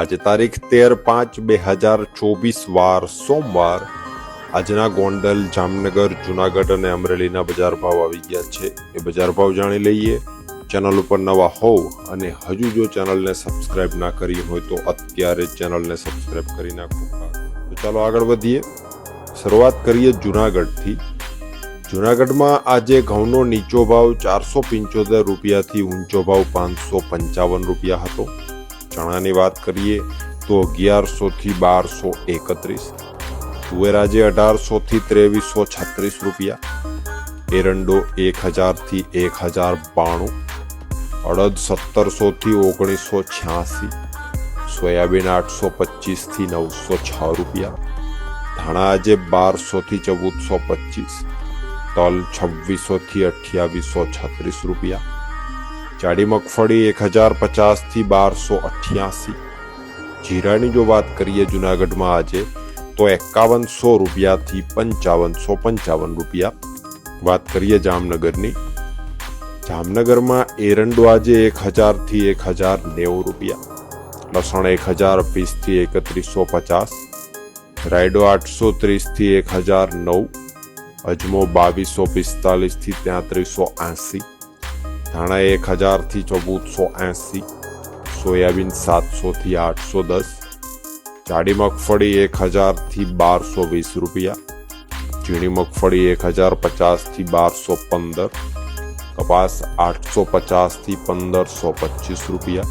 આજે તારીખ તેર પાંચ બે હજાર ચોવીસ વાર સોમવાર આજના ગોંડલ, જામનગર, જુનાગઢ અને અમરેલીના બજાર ભાવ આવી ગયા છે. એ બજાર ભાવ જાણી લઈએ. ચેનલ ઉપર નવા હોવ અને હજુ જો ચેનલને સબસ્ક્રાઇબ ના કરી હોય તો અત્યારે ચેનલને સબસ્ક્રાઇબ કરી નાખો. તો ચાલો આગળ વધીએ. શરૂઆત કરીએ જુનાગઢથી. જુનાગઢમાં આજે ઘઉંનો નીચો ભાવ ચારસો પંચોતેર રૂપિયાથી ઊંચો ભાવ પાંચસો પંચાવન રૂપિયા હતો. ચણાની વાત કરીએ તો અગિયારસોથી બારસો એકત્રીસ તુવેર આજે અઢારસોથી ત્રેવીસો છત્રીસ રૂપિયા એરંડો એક હજારથી એક હજાર બાણું અડદ સત્તરસોથી ઓગણીસો છ્યાસી સોયાબીન આઠસો પચીસથી નવસો છ રૂપિયા ધાણા આજે બારસોથી ચૌદસો પચીસ તલ છવ્વીસોથી અઠ્યાવીસો છત્રીસ રૂપિયા જાડી મગફળી એક હજાર પચાસથી બારસો અઠ્યાસી. જીરાની જો વાત કરીએ જુનાગઢમાં આજે, તો એકાવનસો રૂપિયાથી પંચાવનસો પંચાવન રૂપિયા. વાત કરીએ જામનગરની, જામનગરમાં એરંડો આજે એક હજારથી એક હજાર નેવું રૂપિયા. લસણ એક હજાર વીસથી એકત્રીસો પચાસ. રાયડો આઠસો ત્રીસથી એક હજાર નવ. અજમો બાવીસો પિસ્તાલીસથી ત્યાંત્રીસો એંસી. ધાણા એક હજારથી ચૌદસો એંસી, સોયાબીન સાતસોથી આઠસો દસ, જાડી મગફળી એક હજારથી બારસો વીસ રૂપિયા, ઝીણી મગફળી એક હજાર પચાસથી બારસો પંદર, કપાસ આઠસો પચાસથી પંદરસો પચીસ રૂપિયા,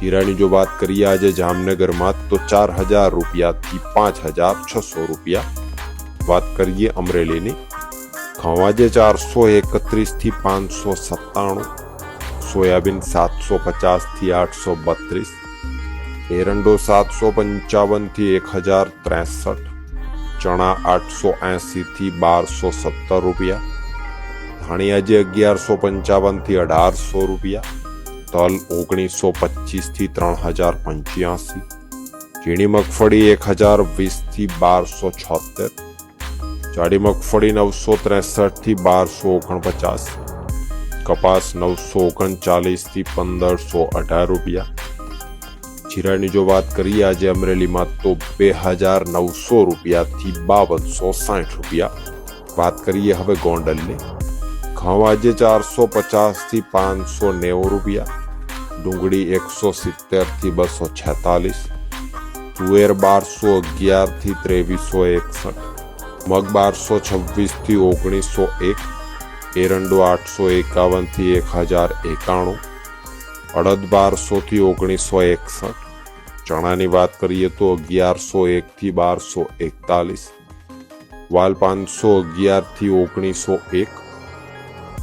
જીરાની જો વાત કરીએ આજે જામનગરમાં તો ચાર હજાર રૂપિયાથી પાંચ હજાર છસો રૂપિયા, વાત કરીએ અમરેલીની આજે ચારસો એકત્રીસથી પાંચસો સત્તાણું, સોયાબીન સાતસો પચાસથી આઠસો બત્રીસ, એરંડો સાતસો પંચાવનથી એક હજાર ત્રેસઠ, ચણા આઠસો એંસીથી બારસો સત્તર રૂપિયા ધાણી આજે અગિયારસો પંચાવનથી અઢારસો રૂપિયા, તલ ઓગણીસો પચીસથી ત્રણ હજાર પંચ્યાસી, ઝીણી મગફળી એક હજાર વીસથી બારસો છોતેર જાડી મગફળી નવસો ત્રેસઠથી બારસો ઓગણપચાસ. કપાસ નવસો ઓગણચાલીસથી પંદરસો અઢાર રૂપિયા. જીરાની જો વાત કરીએ, આજે અમરેલીમાં તો બે હજાર નવસો રૂપિયાથી બાવનસો સાઠ રૂપિયા. વાત કરીએ હવે ગોંડલની. ઘઉં આજે ચારસો પચાસથી પાંચસો નેવું રૂપિયા. ડુંગળી એકસો સિત્તેરથી બસો છેતાલીસ. તુવેર બારસો અગિયારથી ત્રેવીસો એકસઠ. મગ બારસો છવ્વીસથી ઓગણીસો એક, એરંડો આઠસો એકાવનથી એક હજાર એકાણું, અડદ બારસોથી ઓગણીસો એકસઠ. ચણાની વાત કરીએ તો અગિયારસો એકથી બારસો એકતાલીસ, વાલ પાંચસો અગિયારથી ઓગણીસો એક,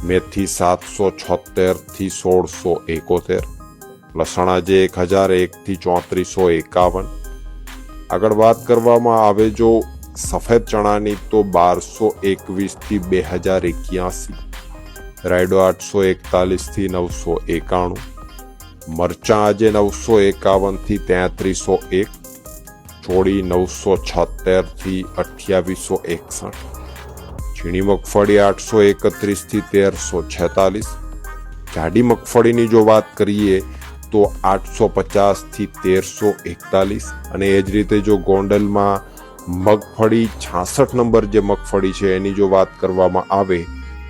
મેથી સાતસો છોતેરથી સોળસો એકોતેર લસણાજે એક હજાર એકથી ચોત્રીસો એકાવન. આગળ વાત કરવામાં આવે જો સફેદ ચણાની તો બારસો એકવીસથી બે હજાર એક્યાસી, રાયડો આઠસો એકતાલીસથી નવસો એકાણું, મરચાં આજે નવસો એકાવનથી તેત્રીસો એક, ચોળી નવસો છોતેરથી અઠ્યાવીસો એકસઠ, ઝીણી મગફળી આઠસો એકત્રીસથી તેરસો છેતાલીસ, જાડી મગફળીની જો વાત કરીએ તો આઠસો પચાસથી તેરસો એકતાલીસ અને એ જ રીતે જો ગોંડલમાં મગફળી છાસઠ નંબર જે મગફળી છે, એની જો વાત કરવામાં આવે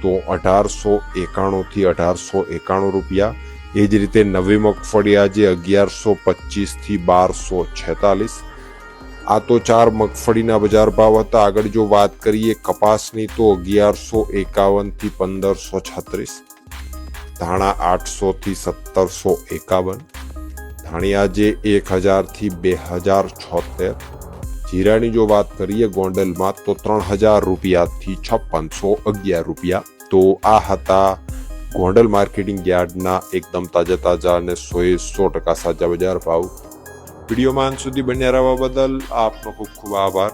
તો અઢારસો એકાણુંથી અઢારસો એકાણું રૂપિયા. એ જ રીતે નવી મગફળી આજે અગિયારસો પચીસથી બારસો છેતાલીસ. આ તો ચાર મગફળીના બજાર ભાવ હતા. આગળ જો વાત કરીએ કપાસની તો અગિયારસો એકાવનથી પંદરસો છત્રીસ. ધાણા આઠસોથી સત્તરસો એકાવન. ધાણી આજે એક હજારથી બે હજાર છોતેર. જીરાની જો વાત કરીએ ગોંડલમાં, તો ત્રણ હજાર રૂપિયાથી છપ્પનસો અગિયાર રૂપિયા. તો આ હતા ગોંડલ માર્કેટિંગ યાર્ડના એકદમ તાજા તાજા અને સોએ સો ટકા સાચા બજાર ભાવ. વિડીયોમાં અંત સુધી બન્યા રહેવા બદલ આપનો ખૂબ ખૂબ આભાર.